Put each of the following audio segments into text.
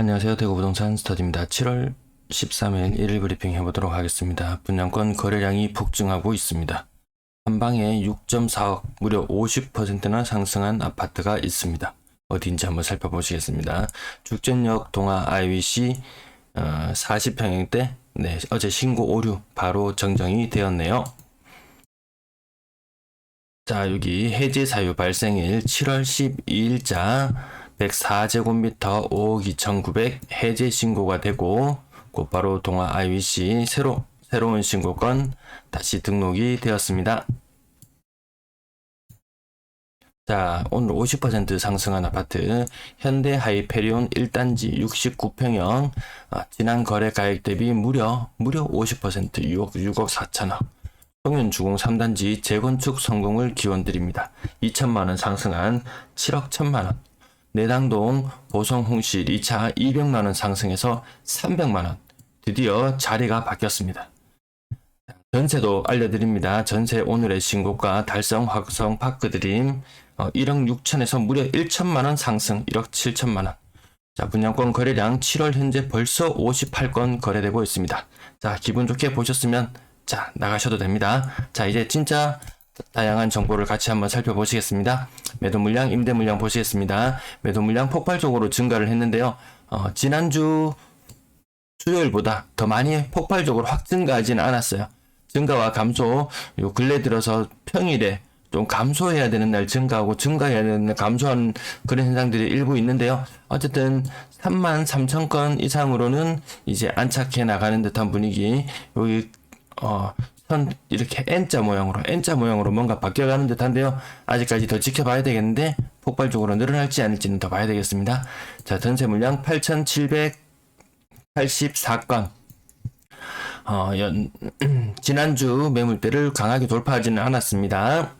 안녕하세요. 대구 부동산 스터디입니다. 7월 13일 1일 브리핑 해보도록 하겠습니다. 분양권 거래량이 폭증하고 있습니다. 한 방에 6.4억, 무려 50%나 상승한 아파트가 있습니다. 어디인지 한번 살펴보시겠습니다. 죽전역 동아 IWC 어, 40평형대 네, 어제 신고 오류 바로 정정이 되었네요. 자, 여기 해제 사유 발생일 7월 12일자 104제곱미터 5억 2,900 해제 신고가 되고 곧바로 동아 IWC 새로 새로운 신고건 다시 등록이 되었습니다. 자, 오늘 50% 상승한 아파트 현대 하이페리온 1단지 69평형 아, 지난 거래 가액 대비 무려 무려 50% 6억 6억 4천억 평균 주공 3단지 재건축 성공을 기원드립니다. 2천만 원 상승한 7억 1천만 원. 내당동 보성 홍실 2차 200만 원 상승해서 300만 원. 드디어 자리가 바뀌었습니다. 전세도 알려드립니다. 전세 오늘의 신고가 달성 확성 파크드림 어, 1억 6천에서 무려 1천만 원 상승 1억 7천만 원. 자, 분양권 거래량 7월 현재 벌써 58건 거래되고 있습니다. 자, 기분 좋게 보셨으면 자, 나가셔도 됩니다. 자, 이제 진짜 다양한 정보를 같이 한번 살펴보시겠습니다. 매도 물량, 임대 물량 보시겠습니다. 매도 물량 폭발적으로 증가를 했는데요. 어, 지난주 수요일보다 더 많이 폭발적으로 확 증가하지는 않았어요. 증가와 감소, 요 근래 들어서 평일에 좀 감소해야 되는 날 증가하고 증가해야 되는 날 감소하는 그런 현상들이 일부 있는데요. 어쨌든 3만 3천 건 이상으로는 이제 안착해 나가는 듯한 분위기. 여기 어, 선 이렇게 N자 모양으로 N자 모양으로 뭔가 바뀌어가는 듯한데요. 아직까지 더 지켜봐야 되겠는데 폭발적으로 늘어날지 않을지는 더 봐야 되겠습니다. 자, 전세 물량 8,784건. 어, 연, 지난주 매물대를 강하게 돌파하지는 않았습니다.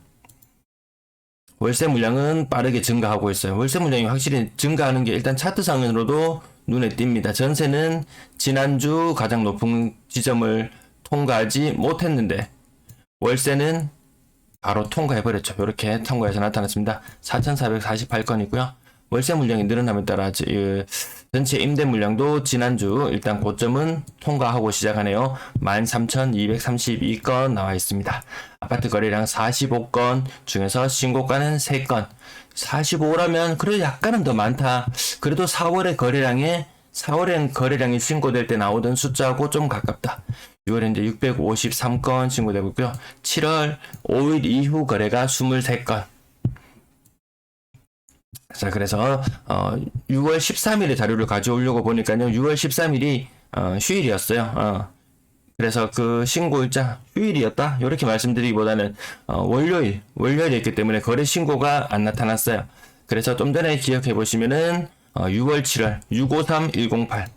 월세 물량은 빠르게 증가하고 있어요. 월세 물량이 확실히 증가하는 게 일단 차트상으로도 눈에 띕니다. 전세는 지난주 가장 높은 지점을 통과하지 못했는데 월세는 바로 통과해버렸죠. 이렇게 통과해서 나타났습니다. 4,448건이고요. 월세 물량이 늘어남에 따라 저- 이 전체 임대 물량도 지난주 일단 고점은 통과하고 시작하네요. 13,232건 나와 있습니다. 아파트 거래량 45건 중에서 신고가는 3건. 45라면 그래도 약간은 더 많다. 그래도 4월의 거래량에 4월엔 거래량이 신고될 때 나오던 숫자하고 좀 가깝다. 6월에 이제 653건 신고되고 있고요. 7월 5일 이후 거래가 23건. 자, 그래서 어, 6월 13일에 자료를 가져오려고 보니까요. 6월 13일이 어, 휴일이었어요. 어. 그래서 그 신고일자 휴일이었다 이렇게 말씀드리기보다는 어, 월요일 월요일이었기 때문에 거래 신고가 안 나타났어요. 그래서 좀 전에 기억해 보시면은 어, 6월 7월 653108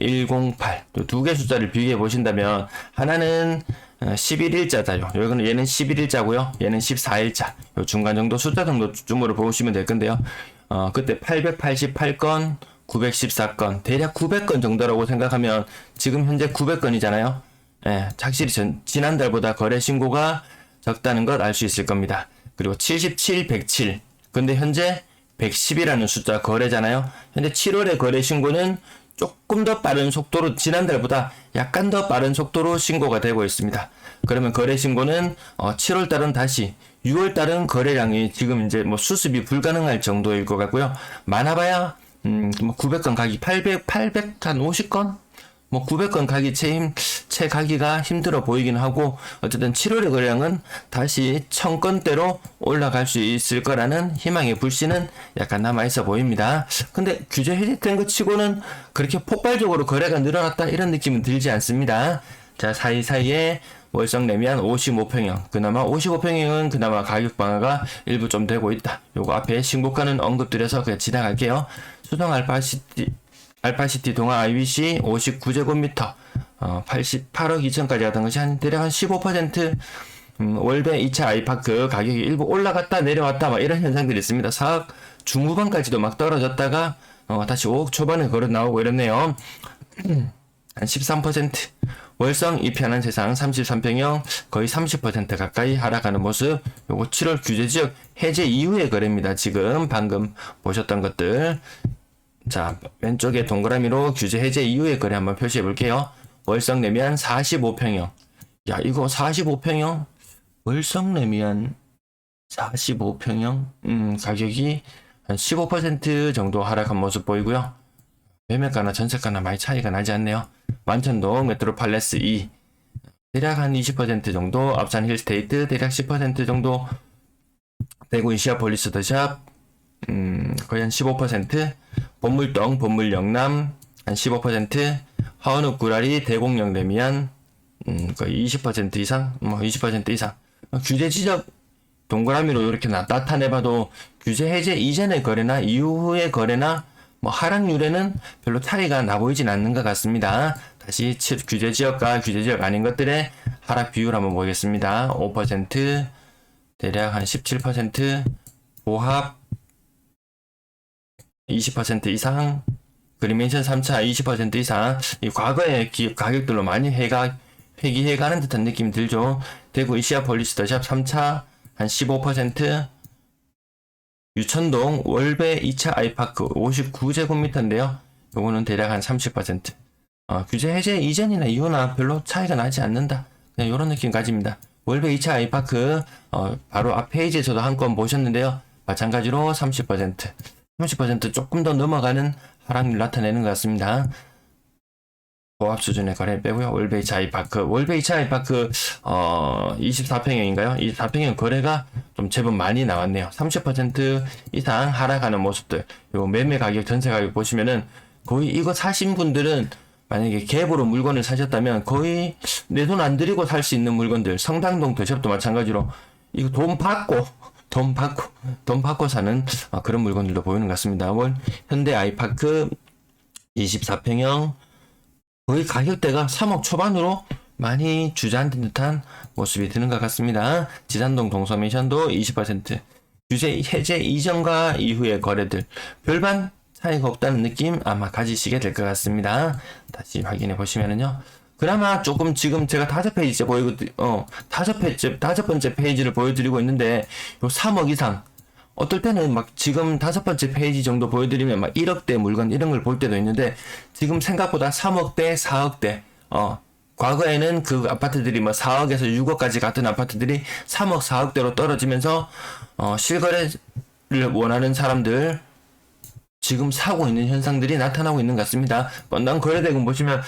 653108 두 개 숫자를 비교해 보신다면 하나는 11일자다요. 여기는 얘는 11일자고요. 얘는 14일자. 요 중간 정도 숫자 정도 쯤으로 보시면 될 건데요. 어, 그때 888건, 914건, 대략 900건 정도라고 생각하면 지금 현재 900건이잖아요. 예, 확실히 전, 지난달보다 거래 신고가 적다는 걸 알 수 있을 겁니다. 그리고 77, 107. 근데 현재 110이라는 숫자 거래잖아요. 현재 7월의 거래 신고는 조금 더 빠른 속도로 지난달보다 약간 더 빠른 속도로 신고가 되고 있습니다. 그러면 거래 신고는 어, 7월 달은 다시 6월 달은 거래량이 지금 이제 뭐 수습이 불가능할 정도일 것 같고요. 많아봐야 음, 뭐 900건 가기 800, 800, 한 50건? 뭐 900건 가기 채, 힘, 채 가기가 힘들어 보이긴 하고 어쨌든 7월의 거래량은 다시 1000건대로 올라갈 수 있을 거라는 희망의 불씨는 약간 남아 있어 보입니다. 근데 규제 해제된 것 치고는 그렇게 폭발적으로 거래가 늘어났다 이런 느낌은 들지 않습니다. 자 사이사이에 월성 내면 55평형 그나마 55평형은 그나마 가격 방어가 일부 좀 되고 있다. 요거 앞에 신고가는 언급드려서 그냥 지나갈게요. 수성 알파시티 알파시티 동아 IBC 59제곱미터 어, 88억 2천까지 하던 것이 한 대략 한 15% 음, 월배 2차 아이파크 가격이 일부 올라갔다 내려왔다 막 이런 현상들이 있습니다. 4억 중후반까지도 막 떨어졌다가 어, 다시 5억 초반에 걸어 나오고 이랬네요. 한 13%, 월성 이편한 세상 33평형 거의 30% 가까이 하락하는 모습. 요거 7월 규제 지역 해제 이후의 거래입니다. 지금 방금 보셨던 것들. 자, 왼쪽에 동그라미로 규제 해제 이후의 거래 한번 표시해 볼게요. 월성 레미안 45평형. 야, 이거 45평형? 월성 레미안 45평형? 음, 가격이 한 15% 정도 하락한 모습 보이고요. 매매가나 전세가나 많이 차이가 나지 않네요. 만천동 메트로 팔레스 2 대략 한 20% 정도, 앞산 힐스테이트 대략 10% 정도, 대구 이시아폴리스 더샵 음, 거의 한 15%, 본물동, 본물 영남 한 15%, 화원읍 구라리, 대공령 레미안 음, 거의 20% 이상, 뭐 20% 이상. 어, 규제 지적 동그라미로 이렇게 나, 나타내봐도 규제 해제 이전의 거래나 이후의 거래나 뭐 하락률에는 별로 차이가 나 보이진 않는 것 같습니다. 다시 치- 규제 지역과 규제 지역 아닌 것들의 하락 비율 한번 보겠습니다. 5% 대략 한 17% 보합 20% 이상 그리멘션 3차 20% 이상 이 과거의 기- 가격들로 많이 해가 회귀해 가는 듯한 느낌이 들죠. 대구 이시아 폴리스 더샵 3차 한 15% 유천동 월배 2차 아이파크 59제곱미터인데요. 요거는 대략 한 30%. 어, 규제 해제 이전이나 이후나 별로 차이가 나지 않는다. 그냥 이런 느낌 가집니다. 월배 2차 아이파크 어, 바로 앞 페이지에서도 한 건 보셨는데요. 마찬가지로 30%, 30% 조금 더 넘어가는 하락률 나타내는 것 같습니다. 보합 수준의 거래 빼고요. 월베이치 아이파크. 월베이치 아이파크, 어, 24평형인가요? 24평형 거래가 좀 제법 많이 나왔네요. 30% 이상 하락하는 모습들. 요 매매 가격, 전세 가격 보시면은 거의 이거 사신 분들은 만약에 갭으로 물건을 사셨다면 거의 내 돈 안 들이고 살 수 있는 물건들. 성당동 더샵도 마찬가지로 이거 돈 받고 돈 받고 돈 받고 사는 어, 그런 물건들도 보이는 것 같습니다. 월 현대 아이파크 24평형 거의 가격대가 3억 초반으로 많이 주저앉은 듯한 모습이 드는 것 같습니다. 지산동 동서미션도 20% 규제 해제 이전과 이후의 거래들 별반 차이가 없다는 느낌 아마 가지시게 될 것 같습니다. 다시 확인해 보시면은요. 그나마 조금 지금 제가 다섯 페이지째 보이고 어 다섯 페이지 다섯 번째 페이지를 보여드리고 있는데 요 3억 이상 어떨 때는 막 지금 다섯 번째 페이지 정도 보여드리면 막 1억대 물건 이런 걸 볼 때도 있는데 지금 생각보다 3억대, 4억대, 어, 과거에는 그 아파트들이 뭐 4억에서 6억까지 같은 아파트들이 3억, 4억대로 떨어지면서 어, 실거래를 원하는 사람들 지금 사고 있는 현상들이 나타나고 있는 것 같습니다. 뻔당 거래대금 보시면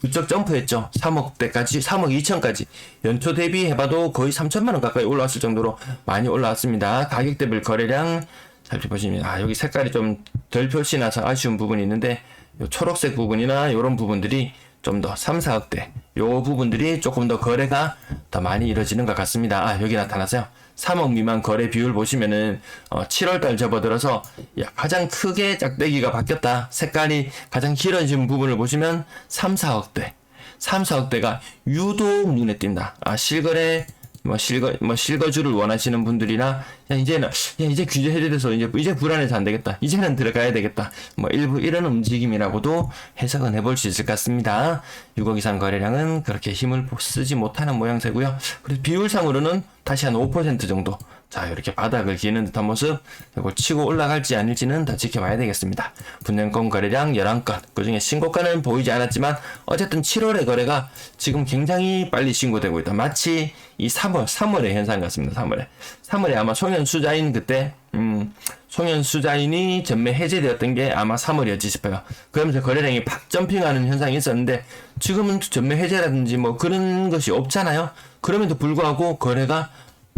부쩍 점프했죠. 3억 대까지, 3억 2천까지. 연초 대비해봐도 거의 3천만 원 가까이 올라왔을 정도로 많이 올라왔습니다. 가격대별 거래량 살펴보시면, 아, 여기 색깔이 좀 덜 표시나서 아쉬운 부분이 있는데, 요 초록색 부분이나 이런 부분들이 좀 더 3, 4억대. 요 부분들이 조금 더 거래가 더 많이 이루어지는 것 같습니다. 아, 여기 나타나세요. 3억 미만 거래 비율 보시면은 어, 7월 달 접어들어서 야, 가장 크게 짝대기가 바뀌었다. 색깔이 가장 길어진 부분을 보시면 3, 4억대. 3, 4억대가 유독 눈에 띈다. 아, 실거래 뭐 실거 뭐 실거주를 원하시는 분들이나 야 이제는 야 이제 규제 해제돼서 이제 이제 불안해서 안 되겠다. 이제는 들어가야 되겠다. 뭐 일부 이런 움직임이라고도 해석은 해볼 수 있을 것 같습니다. 6억 이상 거래량은 그렇게 힘을 쓰지 못하는 모양새고요. 그리고 비율상으로는 다시 한 5% 정도. 자 이렇게 바닥을 기는 듯한 모습. 이걸 치고 올라갈지 아닐지는 더 지켜봐야 되겠습니다. 분양권 거래량 11건. 그중에 신고가는 보이지 않았지만 어쨌든 7월의 거래가 지금 굉장히 빨리 신고되고 있다. 마치 이 3월, 3월의 현상 같습니다. 3월에. 3월에 아마 송현 수자인 그때, 음, 송현 수자인이 전매 해제되었던 게 아마 3월이었지 싶어요. 그러면서 거래량이 팍 점핑하는 현상이 있었는데, 지금은 전매 해제라든지 뭐 그런 것이 없잖아요. 그럼에도 불구하고 거래가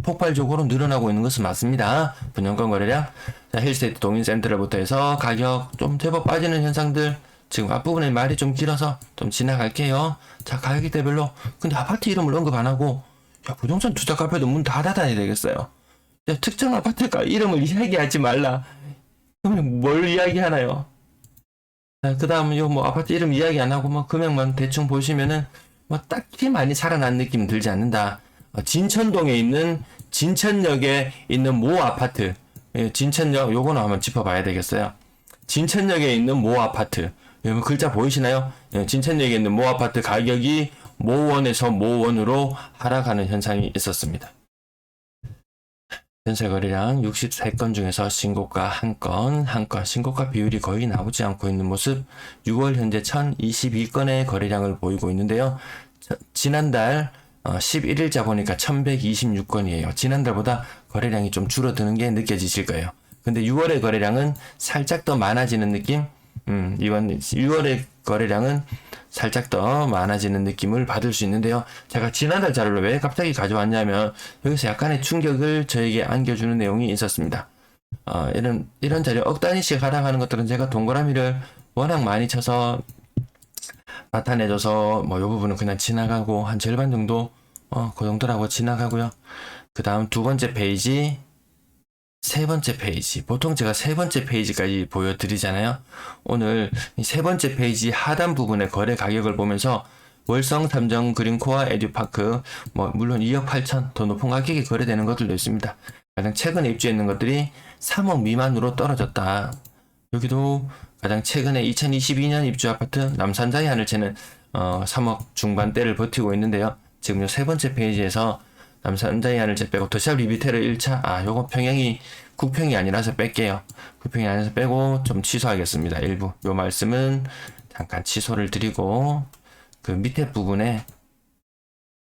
폭발적으로 늘어나고 있는 것은 맞습니다. 분양권 거래량, 자, 힐스테이트 동인센터를부터 해서 가격 좀 제법 빠지는 현상들, 지금 앞부분에 말이 좀 길어서 좀 지나갈게요. 자, 가격대별로. 근데 아파트 이름을 언급 안 하고, 야, 부동산 투자 카페도 문 다 닫아야 되겠어요. 야, 특정 아파트가 이름을 이야기하지 말라. 그러면 뭘 이야기하나요? 자, 그 다음, 요, 뭐, 아파트 이름 이야기 안 하고, 뭐, 금액만 대충 보시면은, 뭐, 딱히 많이 살아난 느낌 들지 않는다. 어, 진천동에 있는, 진천역에 있는 모 아파트. 예, 진천역, 요거는 한번 짚어봐야 되겠어요. 진천역에 있는 모 아파트. 예, 뭐 글자 보이시나요? 예, 진천역에 있는 모 아파트 가격이 모원에서 모원으로 하락하는 현상이 있었습니다. 전세 거래량 63건 중에서 신고가 1건, 1건 신고가 비율이 거의 나오지 않고 있는 모습 6월 현재 1022건의 거래량을 보이고 있는데요. 저- 지난달 11일자 보니까 1126건이에요. 지난달보다 거래량이 좀 줄어드는 게 느껴지실 거예요. 근데 6월의 거래량은 살짝 더 많아지는 느낌? 음, 이번 6월의 거래량은 살짝 더 많아지는 느낌을 받을 수 있는데요. 제가 지난달 자료를 왜 갑자기 가져왔냐면 여기서 약간의 충격을 저에게 안겨주는 내용이 있었습니다. 어, 이런 이런 자료 억 단위씩 하락하는 것들은 제가 동그라미를 워낙 많이 쳐서 나타내줘서 뭐이 부분은 그냥 지나가고 한 절반 정도 어, 그 정도라고 지나가고요. 그 다음 두 번째 페이지 세 번째 페이지. 보통 제가 세 번째 페이지까지 보여드리잖아요. 오늘 이세 번째 페이지 하단 부분의 거래 가격을 보면서 월성 삼정 그린코아 에듀파크 뭐 물론 2억 8천 더 높은 가격이 거래되는 것들도 있습니다. 가장 최근에 입주했는 것들이 3억 미만으로 떨어졌다. 여기도 가장 최근에 2022년 입주 아파트 남산자이 하늘채는 어, 3억 중반대를 버티고 있는데요. 지금 요 세 번째 페이지에서 남산자이 하늘채 빼고 더샵 리비테르 1차 아 요거 평형이 국평이 아니라서 뺄게요. 국평이 아니라서 빼고 좀 취소하겠습니다. 일부 요 말씀은 잠깐 취소를 드리고 그 밑에 부분에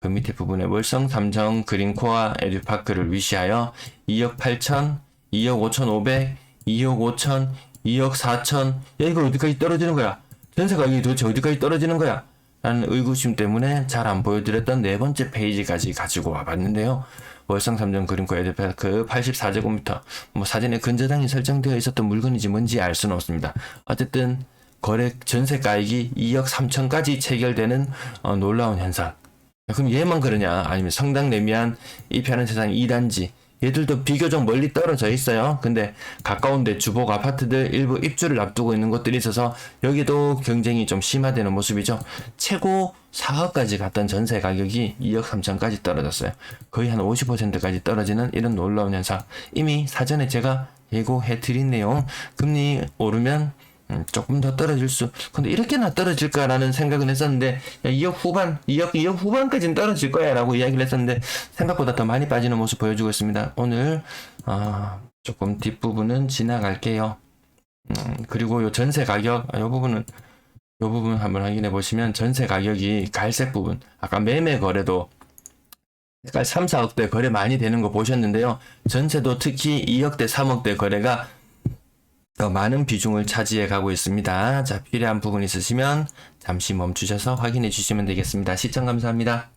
그 밑에 부분에 월성 삼정 그린코아 에듀파크를 위시하여 2억 8천, 2억 5천 5백, 2억 5천, 2억 4천 야 이거 어디까지 떨어지는 거야? 전세 가격이 도대체 어디까지 떨어지는 거야? 라는 의구심 때문에 잘 안 보여드렸던 네 번째 페이지까지 가지고 와봤는데요. 월성 삼정 그린코 에듀파크 84제곱미터 뭐 사전에 근저당이 설정되어 있었던 물건인지 뭔지 알 수는 없습니다. 어쨌든 거래 전세 가액이 2억 3천까지 체결되는 어, 놀라운 현상. 그럼 얘만 그러냐? 아니면 성당 이 편한 세상 2단지 얘들도 비교적 멀리 떨어져 있어요. 근데 가까운데 주복 아파트들 일부 입주를 앞두고 있는 곳들이 있어서 여기도 경쟁이 좀 심화되는 모습이죠. 최고 4억까지 갔던 전세 가격이 2억 3천까지 떨어졌어요. 거의 한 50%까지 떨어지는 이런 놀라운 현상. 이미 사전에 제가 예고해 드린 내용 금리 오르면 음, 조금 더 떨어질 수. 근데 이렇게나 떨어질까라는 생각은 했었는데 야, 2억 후반, 2억 2억 후반까지는 떨어질 거야라고 이야기를 했었는데 생각보다 더 많이 빠지는 모습 보여주고 있습니다. 오늘 아, 조금 뒷부분은 지나갈게요. 음, 그리고 요 전세 가격, 아, 요 부분은 요 부분 한번 확인해 보시면 전세 가격이 갈색 부분, 아까 매매 거래도 색깔 3, 4억대 거래 많이 되는 거 보셨는데요. 전세도 특히 2억대, 3억대 거래가 더 많은 비중을 차지해 가고 있습니다. 자, 필요한 부분 있으시면 잠시 멈추셔서 확인해 주시면 되겠습니다. 시청 감사합니다.